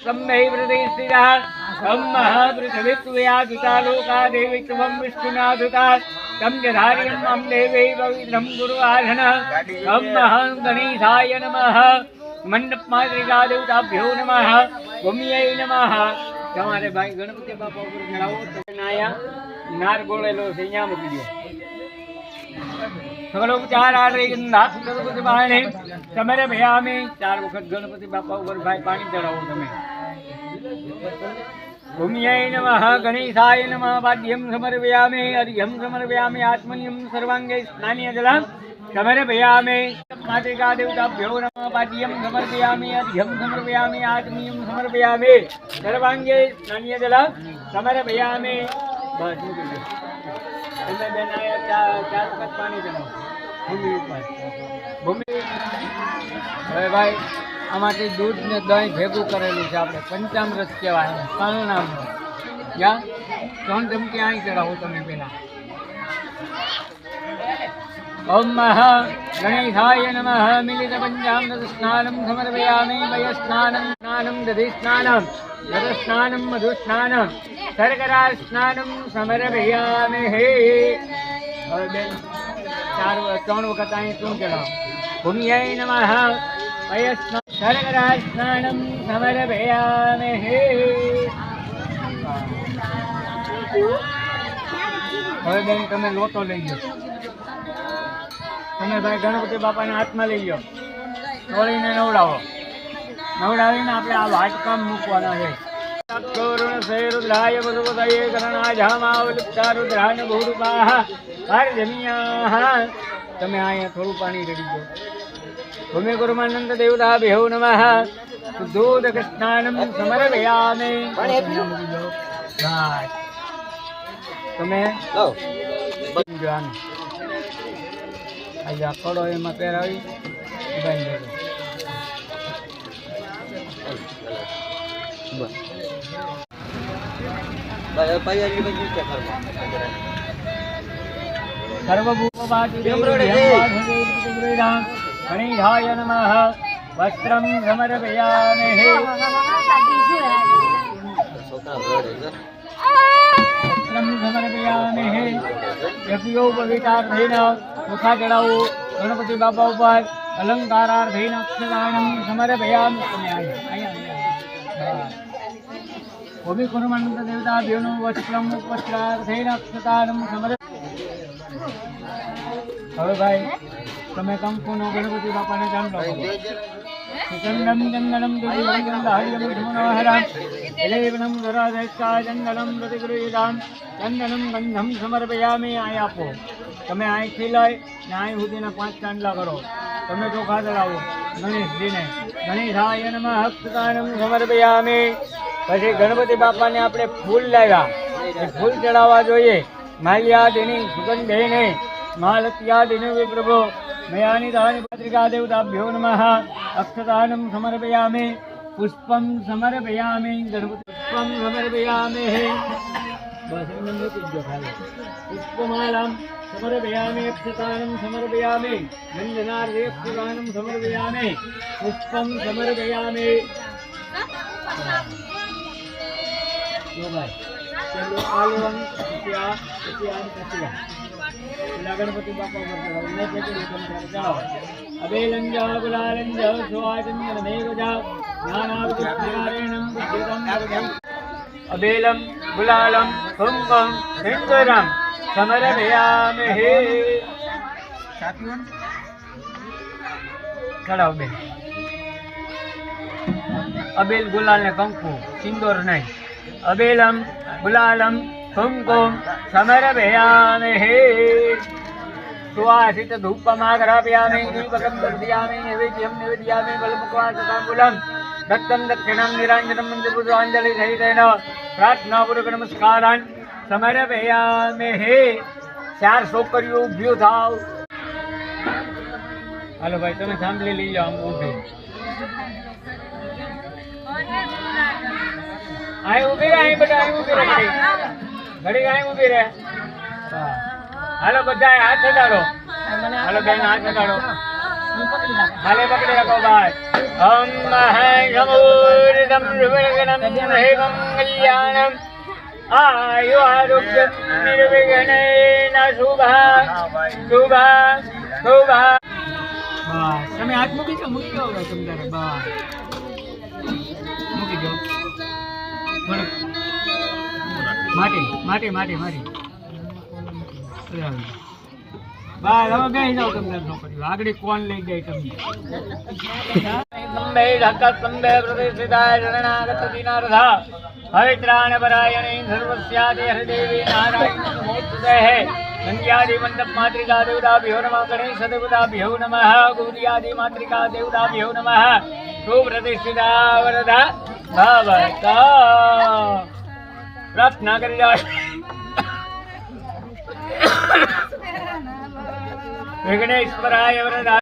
सम्मैवृतिस्थिरः तं महापृथिवित्वया लोका देवी त्वं विष्णुनाथुता तं च धार्यं मम देवै पवित्रं गुरुवाधन तं महं गणेशाय नमः મંડપમાત્રિકા દેવતાભ્યો નમઃ ભૂમિય નમઃ તમારે ભાઈ ગણપતિ બાપા ઉપર ચડાવો તો નાયા નાર ગોળેલો છે અહીંયા મૂકી દો સગળો ચાર આઠ ગંધા ગણપતિ બાણે તમારે ભયામે ચાર વખત ગણપતિ બાપા ઉપર ભાઈ પાણી ચડાવો તમે ભૂમિય નમઃ ગણેશાય નમઃ. વાદ્યમ સમર્પયામે, અર્ઘ્યમ સમર્પયામે, આત્મનિયમ સર્વાંગે સ્નાનીય જલમ સમર્પયામે. માતૃકા દેવતાભ્યો નમઃ. વાદ્યમ સમર્પયામે, અર્ઘ્યમ સમર્પયામે, આત્મનિયમ સમર્પયામે. સર્વાંગે સ્નાનીય જલમ સમર્પયામે. ભૂમિ ઉપર. ભાઈ આમાંથી દૂધ ને દહીં ભેગું કરેલું છે આપણે પંચામૃત કહેવાય એને, કાનું નામનું યા ત્રણ ચમચી અહીં ચડાવો તમે પેલા ઓમ મહ ગણેશાય નમઃ મિલિત પંચામૃત સ્નાનમ સમર્પયામિ વય સ્નાનમ સ્નાનમ દધિ સ્નાનમ રથ સ્નાનમ મધુ સ્નાનમ શર્કરા સ્નાનમ સમર્પયામિ હે હવે બેન ચાર વ- ત્રણ વખત અહીં શું ચડાવો ભૂમિયાય નમઃ વય શર્કરા સમર્પયામિ હે હવે બેન તમે લોટો લઈ જાઓ તમે ભાઈ ગણપતિ બાપાના હાથમાં લઈ લો તોડીને નવડાવો. નવડાવીને આપણે આ વાટકામ મૂકવાના છે. કરુણ સે રુદ્રાય વસુપતયે ગણનાજામાવલિપ્તા રુદ્રાન ભૂરૂપાહ તમે અહીંયા થોડું પાણી રેડી દો ભૂમિ ગુરુમાનંદ દેવતા ભ્યો નમઃ શુદ્ધોદક સ્નાનમ સમર્પયામે. તમે જો આને. આજે આ કડો એમાં પહેરાવી બાંધી દેજો ગણેશાય નમઃ વસ્ત્રમ સમર્પયામે વસ્ત્રમ સમર્પયામે યજ્ઞોપવિતાર્થેન મુખા ચડાવો ગણપતિ બાપા ઉપર અલંકારાર્થેન અક્ષરાણમ સમર્પયામિ તમે અહીંયા અહીંયા હા. ભૂમિ કુર્મંત દેવતા ભ્યોનું વસ્ત્રમ વસ્ત્રાર્થેન અક્ષતાનમ સમર્પ હવે ભાઈ તમે કંકુનો ગણપતિ બાપાને ચાંદલો સુગંધમ ચંદનમ હરિયમ ચંદનમ પ્રતિગૃહીતામ ચંદનમ ગંધમ સમર્પયામે અહીં આપો. તમે અહીંથી લઈ ને અહીં સુધીના પાંચ ચાંદલા કરો. તમે ચોખા ચડાવો. ગણેશજીને ગણેશાય નમઃ હસ્તકાનમ સમર્પયામે. પછી ગણપતિ બાપાને આપણે ફૂલ લાવ્યા. એ ફૂલ ચડાવવા જોઈએ. માલ્યા દેની સુગંધ વિપ્રભો મહાલત્યા દાની પત્રિકા દેવતાભ્યો નમઃ અક્ષતાનમ સમર્પયામિ પુષ્પમ સમર્પયામિ ગણપતિ પુષ્પમ સમર્પયામિ બસ એમને મૂકી જ દો ખાલી પુષ્પમાલામ સમર્પયામિ અક્ષતાનમ સમર્પયામિ નંદનાર્થે અક્ષતાનમ સમર્પયામિ પુષ્પમ સમર્પયામિ જો ગણપતિ બાપા ચડાવો. ને પછી તમે ત્યારે ચડાવો. ગુલાલંજ મેઘજા ગુલાલમ હે. ચડાવો બેન. અબેલ ગુલાલ ને કંકુ સિંદોર નહીં. અબેલમ ગુલાલમ કુમકુમ સમર્પયામિ હે સુવાસિત ધૂપમાગ્રાપયામિ દીપકમ દર્શયામિ નૈવેદ્યમ નિવેદયામિ બલમુખવાસતાંબુલમ દત્તમ દક્ષિણમ નિરાંજનમ મંદપુષ્પાંજલિ સહિતેન પ્રાર્થનાપૂર્વક નમસ્કારાન સમર્પયામિ હે ચાર છોકરીઓ ઊભી થાવ હાલો ભાઈ તમે સાંભળી લઈ જાઓ આમ ઊભી અહીં ઊભી રહે અહીં બધા અહીં ઊભી રહે ઘડી ઘડી અહીં ઊભી રહે હા. હાલો બધા હાથ અડાડો હાલો બેન હાથ અડાડો હાલે પકડી રાખો ભાઈ ॐ महाशमूर्तं शुभगणं हेमं कल्याणम् आयु आरोग्यं निर्विघ्नेन શુભ શુભ શુભ બસ તમે હાથ મૂકી દો મૂકી દો હવે તમે તારે બસ મૂકી દો થોડુંક માટી માટી માટી માટી. બસ હવે. બેસી જાઓ તમે તારે છોકરીઓ આગળ કોણ લઈ જાય તમને? સ્તંભે પ્રતિષ્ઠિતાય શરણાગત દિનારધા હરિત્રાણ પરાયણે વરદા. ભવત પ્રાર્થના કરી જાય વિઘ્નેશ્વરાય વરદા